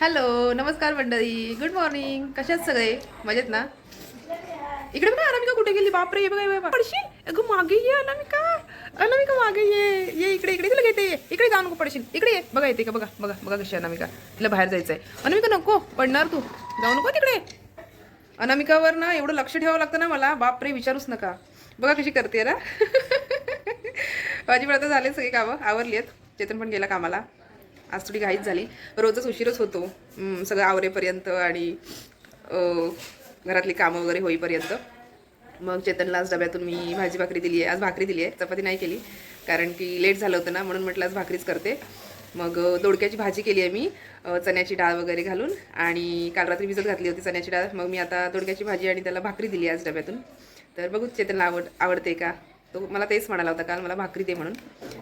Hello नमस्कार मंडळी. Good morning कशात सगळे? मजेत ना? इकडे बघा अनामिका कुठे गेली? बापरे बघा पडशील? अगं मागे ये अनामिका. अनामिका मागे ये. ये इकडे इकडे. तुला घेते ये. इकडे जाऊ नको पडशील. इकडे ये. बघा येते का? बघा बघा बघा कशी अनामिका. तिला बाहेर जायचंय. अनामिका नको. पडणार तू. जाऊ नको तिकडे. अनामिकावर ना एवढं लक्ष ठेवावं लागतं ना मला. बापरे विचारूच नका. बघा कशी करते ना. माझी पण आता झाले सगळे कामं. आवरली आहेत. चेतन पण गेला कामाला. आज थोडी घाईच झाली. रोजच उशीरच होतो. सगळं आवरेपर्यंत आणि घरातली कामं वगैरे होईपर्यंत. मग चेतनला आज डब्यातून मी भाजी भाकरी दिली आहे. आज भाकरी दिली आहे. चपाती नाही केली. कारण की लेट झालं होतं ना म्हणून म्हटलं आज भाकरीच करते. मग दोडक्याची भाजी केली आहे मी. चण्याची डाळ वगैरे घालून आणि काल रात्री भिजत घातली होती चण्याची डाळ. मग मी आता दोडक्याची भाजी आणि त्याला भाकरी दिली आज डब्यातून. तर बघू चेतनला आवड आवडते का? तो मला तेच म्हणाला होता काल मला भाकरी दे म्हणून.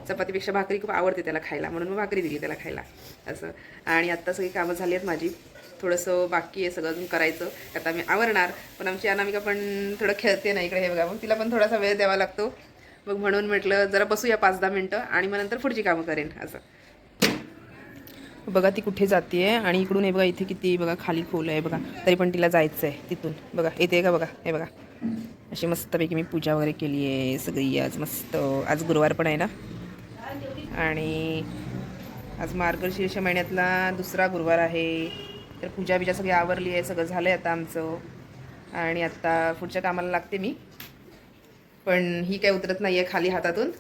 चपातीपेक्षा भाकरी खूप आवडते त्याला खायला म्हणून मग भाकरी दिली त्याला खायला. असं. आणि आत्ता सगळी कामं झाली आहेत माझी. थोडंसं बाकी आहे सगळं अजून करायचं. आता मी आवरणार पण आमची अनामिका पण थोडं खेळते ना इकडे हे बघा. मग तिला पण थोडासा वेळ द्यावा लागतो. मग म्हणून म्हटलं जरा बसूया पाच दहा मिनटं आणि मग नंतर पुढची कामं करेन. असं. बघा ती कुठे जाते आणि इकडून हे बघा इथे किती बघा खाली खोल आहे बघा. तरी पण तिला जायचं आहे तिथून. बघा येते का बघा? हे बघा. अशी मस्तपैकी मी पूजा वगैरे केली आहे सगळी आज मस्त आज गुरुवार पण आहे ना? आणि आज मार्गशीर्ष महिन्यातला दुसरा गुरुवार आहे. तर पूजा बिजा सगळी आवरली आहे सगळं झालं आहे आता आमचं. आणि आत्ता पुढच्या कामाला लागते मी. पण ही काय उतरत नाही आहे खाली हातातून.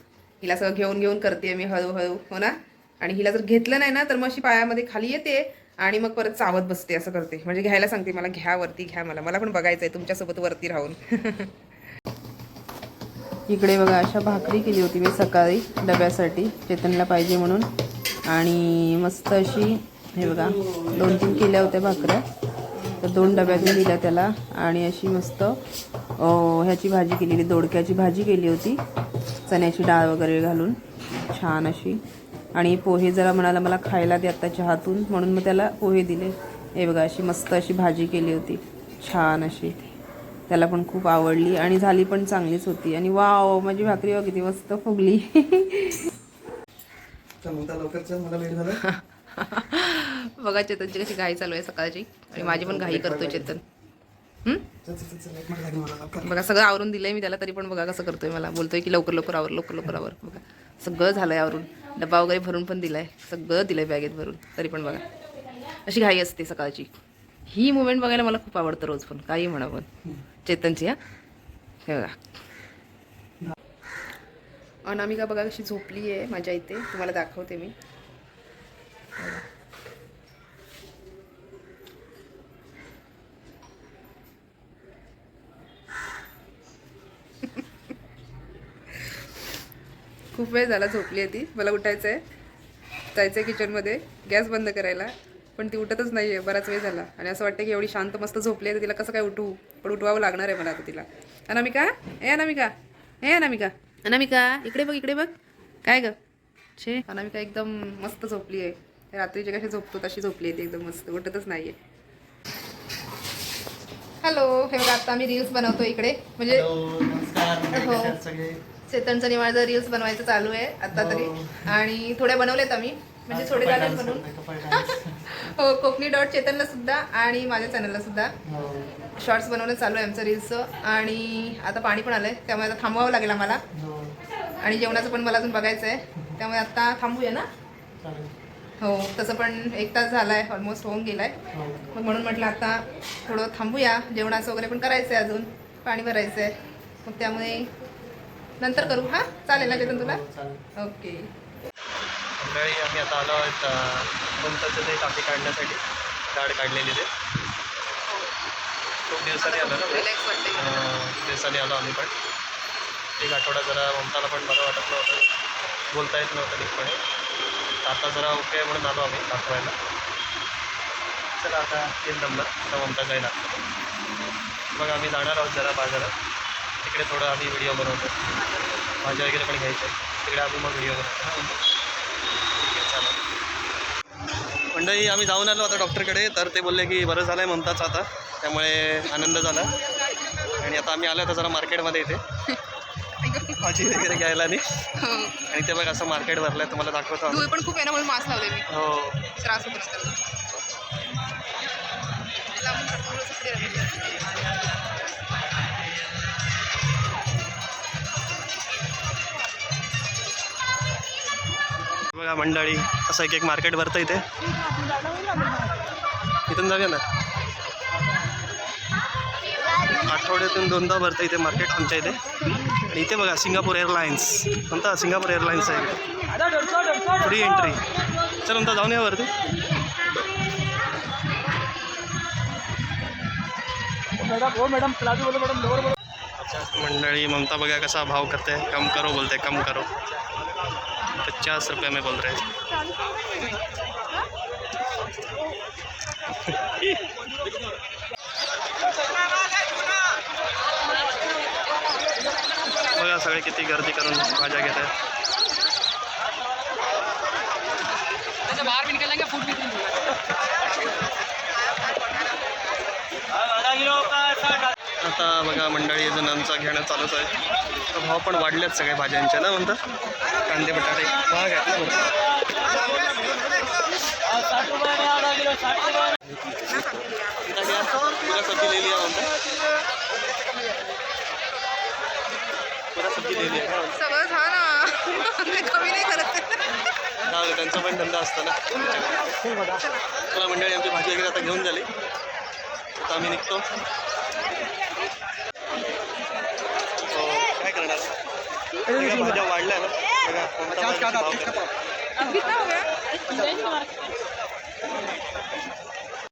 हिला सगळं घेऊन घेऊन करते मी हळूहळू हो ना? आणि हिला जर घेतलं नाही ना तर मग अशी पायामध्ये खाली येते. आणि मग परत चावत बसते असं करते. म्हणजे घ्यायला सांगते मला घ्या वरती घ्या मला. मला पण बघायचं आहे तुमच्यासोबत वरती राहून. इकडे बघा अशा भाकरी केली होती मी सकाळी डब्यासाठी चेतनला पाहिजे म्हणून. आणि मस्त अशी हे बघा दोन तीन केल्या होत्या भाकऱ्या. तर दोन डब्यातून दिल्या त्याला. आणि अशी मस्त ह्याची भाजी केलेली दोडक्याची भाजी केली होती. चण्याची डाळ वगैरे घालून. छान अशी. आणि पोहे जरा म्हणाला मला खायला दे आता चहातून म्हणून मग त्याला पोहे दिले. हे बघा अशी मस्त अशी भाजी केली होती. छान अशी. त्याला पण खूप आवडली आणि झाली पण चांगलीच होती. आणि वाव माझी भाकरी बघ किती मस्त फुगली. बघा चेतनची कशी घाई चालू आहे सकाळची. आणि माझी पण घाई करतोय चेतन. बघा सगळं आवरून दिलंय मी त्याला तरी पण बघा कसं करतोय मला. बोलतोय की लवकर लवकर आवर लवकर लवकर आवर. बघा सगळं झालंय आवरून. डब्बा वगैरे भरून पण दिलाय. सगळं दिलंय बॅगेत भरून. तरी पण बघा. अशी घाई असते सकाळची. ही मुवमेंट बघायला मला खूप आवडतं रोज पण. काही म्हणा पण. चेतनची हा. हे बघा. अनामिका बघा कशी झोपली आहे माझ्या इथे. तुम्हाला दाखवते मी. खूप वेळ झाला झोपली आहे ती. मला उठायचं आहे जायचं आहे किचनमध्ये गॅस बंद करायला. पण ती उठतच नाही आहे बराच वेळ झाला. आणि असं वाटतं की एवढी शांत मस्त झोपली आहे तर तिला कसं काय उठवू? पण उठवावं लागणार आहे मला आता तिला. अनामिका? ए अनामिका. ए अनामिका. अनामिका इकडे बघ इकडे बघ. काय ग? छे. अनामिका एकदम मस्त झोपली आहे. रात्रीची कशी झोपतो तशी झोपली आहे ती एकदम मस्त. उठतच नाही आहे हॅलो हे बघा आता आम्ही रील्स बनवतो इकडे. म्हणजे नमस्कार. हो. चेतनचं निवाळचं रील्स बनवायचं चालू आहे आता तरी. आणि थोड्या बनवल्यात आम्ही. म्हणजे थोडे बनवून. कपाळ dance. हो कोकणी डॉट चेतनला सुद्धा आणि माझ्या चॅनलला सुद्धा. हो. शॉर्ट्स बनवणं चालू आहे आमचं रील्सचं आणि आता पाणी पण आलंय त्यामुळे आता थांबवावं लागेल आम्हाला. हो. आणि जेवणाचं पण मला अजून बघायचं आहे. त्यामुळे आता थांबूया ना. हो तसं पण एक तास झाला आहे ऑलमोस्ट होऊन गेलाय. हो. मग म्हणून म्हटलं आता थोडं थांबूया. जेवणाचं वगैरे पण करायचं आहे अजून. पाणी भरायचं आहे मग त्यामुळे नंतर करू हां? चालेल ना तुला? हो. ओके. मंडळी आम्ही आता आलो आहोत ममताचं ते टाकी काढण्यासाठी. झाड काढलेली ते. खूप दिवसांनी आलो ना अं, दिवसांनी आलो आम्ही पण. एक आठवडा जरा ममताला पण बरं वाटत नव्हतं. बोलता येत नव्हतं नीटपणे. आता जरा ओके म्हणून आलो आम्ही दाखवायला. चला आता तीन नंबर. आता ममता जाईल आता मग आम्ही जाणार आहोत जरा बाजारात. तिकडे थोडं आम्ही व्हिडिओ बनवतो. भाज्या वगैरे पण घ्यायच्या आहेत. तिकडे आम्ही मग व्हिडिओ बनवतो. ना ठीक आहे चालेल. मंडळी आम्ही जाऊन आलो आता डॉक्टरकडे. तर ते बोलले की बरं झालं आहे म्हणताच आता. त्यामुळे आनंद झाला. आणि आता आम्ही आलो आता जरा मार्केटमध्ये इथे. भाजी वगैरे घ्यायला आणि आणि ते बघ असं मार्केट भरलं आहे तुम्हाला दाखवतो धूळ पण खूप आहे ना म्हणून मास्क लावले मी. हो. त्रास होतो बघा मंडळी असं एक एक मार्केट भरतं इथे इथून जाऊया ना. आठवड्यातून दोनदा भरतं इथे मार्केट आमच्या इथे. आणि इथे बघा सिंगापूर एअरलाईन्स म्हणता सिंगापूर एअरलाईन्स आहे. फ्री एंट्री चल म्हणता जाऊन या वरती. मंडळी ममता बघा कसा भाव करते. कम करो बोलते कम करो. पचास रुपये में बोल रहे हैं। बघा सगळे किती गर्दी करून भाज्या घेत आहेत आता बघा मंडळी जणांचा घेणं चालूच आहे. तर भाव पण वाढलेत सगळ्या भाज्यांचे ना म्हणतात कांदे बटाटे महाग त्यांचा पण धंदा असतो ना. चला मंडळी आमची भाजी वगैरे आता घेऊन झाली. आता आम्ही निघतो. काय करणार? सगळ्या भाज्या वाढल्या ना बघा कोणता